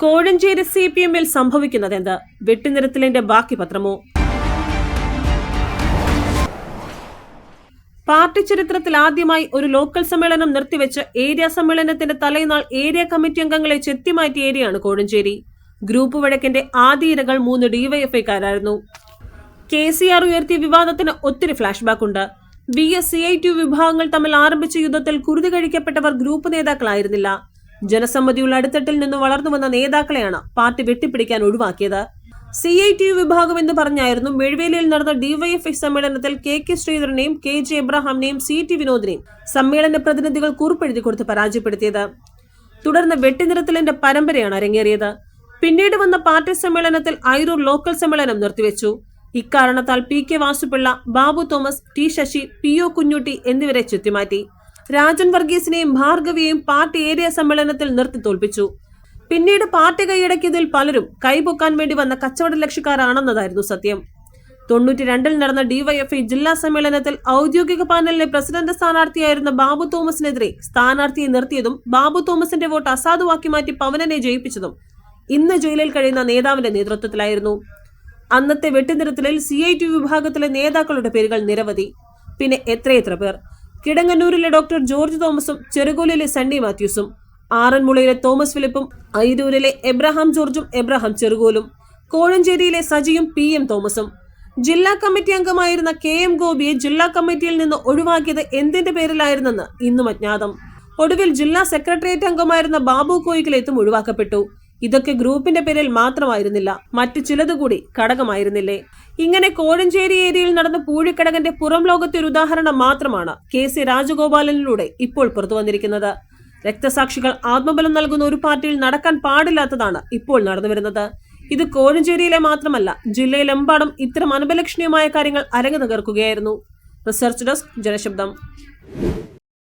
Kozhencherry C P എമ്മിൽ സംഭവിക്കുന്നതെന്ത്? വെട്ടിനിരത്തലിന്റെ ബാക്കി പത്രമോ? Party ചരിത്രത്തിൽ ആദ്യമായി ഒരു ലോക്കൽ സമ്മേളനം നിർത്തിവെച്ച് ഏരിയ സമ്മേളനത്തിന്റെ തലേനാൾ ഏരിയ കമ്മിറ്റി അംഗങ്ങളെ ചെത്തിമാറ്റിയ ഏരിയയാണ് കോഴഞ്ചേരി. ഗ്രൂപ്പ് വഴക്കിന്റെ ആദ്യ ഇരകൾ മൂന്ന് ഡിവൈഎഫ്ഐക്കാരായിരുന്നു. കെ സി ആർ ഉയർത്തിയ വിവാദത്തിന് ഒത്തിരി ഫ്ലാഷ് ബാക്ക് ഉണ്ട് B S C I T വിഭാഗങ്ങൾ തമ്മിൽ ആരംഭിച്ച യുദ്ധത്തിൽ കുരുതി കഴിക്കപ്പെട്ടവർ ഗ്രൂപ്പ് നേതാക്കളായിരുന്നില്ല. ജനസമ്മതിയുള്ള അടിത്തട്ടിൽ നിന്ന് വളർന്നു വന്ന നേതാക്കളെയാണ് പാർട്ടി വെട്ടിപ്പിടിക്കാൻ ഒഴിവാക്കിയത്. സി ഐ ടി യു വിഭാഗം എന്ന് പറഞ്ഞായിരുന്നു മെഴുവേലിയിൽ നടന്ന ഡിവൈഎഫ്ഐ സമ്മേളനത്തിൽ കെ കെ ശ്രീധരനെയും കെ ജെ എബ്രഹാമിനെയും സി ടി വിനോദിനെയും സമ്മേളന പ്രതിനിധികൾ കുറിപ്പെഴുതി കൊടുത്ത് പരാജയപ്പെടുത്തിയത്. തുടർന്ന് വെട്ടിനിരത്തലിന്റെ പരമ്പരയാണ് അരങ്ങേറിയത്. പിന്നീട് വന്ന പാർട്ടി സമ്മേളനത്തിൽ ഐരൂർ ലോക്കൽ സമ്മേളനം നിർത്തിവെച്ചു. ഇക്കാരണത്താൽ P K Vasupilla Babu Thomas T Sasi P O Kunjutty എന്നിവരെ ചുറ്റിമാറ്റി. രാജൻ വർഗീസിനെയും ഭാർഗവിയെയും പാർട്ടി ഏരിയ സമ്മേളനത്തിൽ നിർത്തി തോൽപ്പിച്ചു. പിന്നീട് പാർട്ടി കൈയടക്കിയതിൽ പലരും കൈപൊക്കാൻ വേണ്ടി വന്ന കച്ചവട ലക്ഷ്യക്കാരാണെന്നതായിരുന്നു സത്യം. തൊണ്ണൂറ്റി രണ്ടിൽ നടന്ന ഡിവൈഎഫ്ഐ ജില്ലാ സമ്മേളനത്തിൽ ഔദ്യോഗിക പാനലിലെ പ്രസിഡന്റ് സ്ഥാനാർത്ഥിയായിരുന്ന ബാബു തോമസിനെതിരെ സ്ഥാനാർത്ഥിയെ നിർത്തിയതും ബാബു തോമസിന്റെ വോട്ട് അസാധുവാക്കി മാറ്റി പവനനെ ജയിപ്പിച്ചതും ഇന്ന് ജയിലിൽ കഴിയുന്ന നേതാവിന്റെ നേതൃത്വത്തിലായിരുന്നു. അന്നത്തെ വെട്ടിനിരത്തലിൽ സി ഐ ടി വിഭാഗത്തിലെ നേതാക്കളുടെ പേരുകൾ നിരവധി. പിന്നെ എത്രയെത്ര പേർ? കിടങ്ങന്നൂരിലെ ഡോക്ടർ ജോർജ് തോമസും ചെറുകോലിലെ സണ്ണി മാത്യൂസും. ആറന്മുളയിലെ തോമസ് ഫിലിപ്പും ഐരൂരിലെ എബ്രഹാം ജോർജും എബ്രഹാം ചെറുകോലും കോഴഞ്ചേരിയിലെ സജിയും പി എം തോമസും. ജില്ലാ കമ്മിറ്റി അംഗമായിരുന്ന കെ എം ഗോപിയെ ജില്ലാ കമ്മിറ്റിയിൽ നിന്ന് ഒഴിവാക്കിയത് എന്തിന്റെ പേരിലായിരുന്നെന്ന് ഇന്നും അജ്ഞാതം ഒടുവിൽ ജില്ലാ സെക്രട്ടേറിയറ്റ് അംഗമായിരുന്ന ബാബു കോയിക്കിലേത്തും ഒഴിവാക്കപ്പെട്ടു. ഇതൊക്കെ ഗ്രൂപ്പിന്റെ പേരിൽ മാത്രമായിരുന്നില്ല മറ്റു ചിലതുകൂടി ഘടകമായിരുന്നില്ലേ ഇങ്ങനെ കോഴഞ്ചേരി ഏരിയയിൽ നടന്ന പൂഴിക്കടകന്റെ പുറം ലോകത്തെ ഒരു ഉദാഹരണം മാത്രമാണ് കെ സി രാജഗോപാലനിലൂടെ ഇപ്പോൾ പുറത്തു വന്നിരിക്കുന്നത്. രക്തസാക്ഷികൾ ആത്മബലം നൽകുന്ന ഒരു പാർട്ടിയിൽ നടക്കാൻ പാടില്ലാത്തതാണ് ഇപ്പോൾ നടന്നുവരുന്നത് ഇത് കോഴഞ്ചേരിയിലെ മാത്രമല്ല ജില്ലയിലെമ്പാടും ഇത്തരം അനപലക്ഷണീയമായ കാര്യങ്ങൾ അരങ്ങു തകർക്കുകയായിരുന്നു. Research desk ജനശബ്ദം.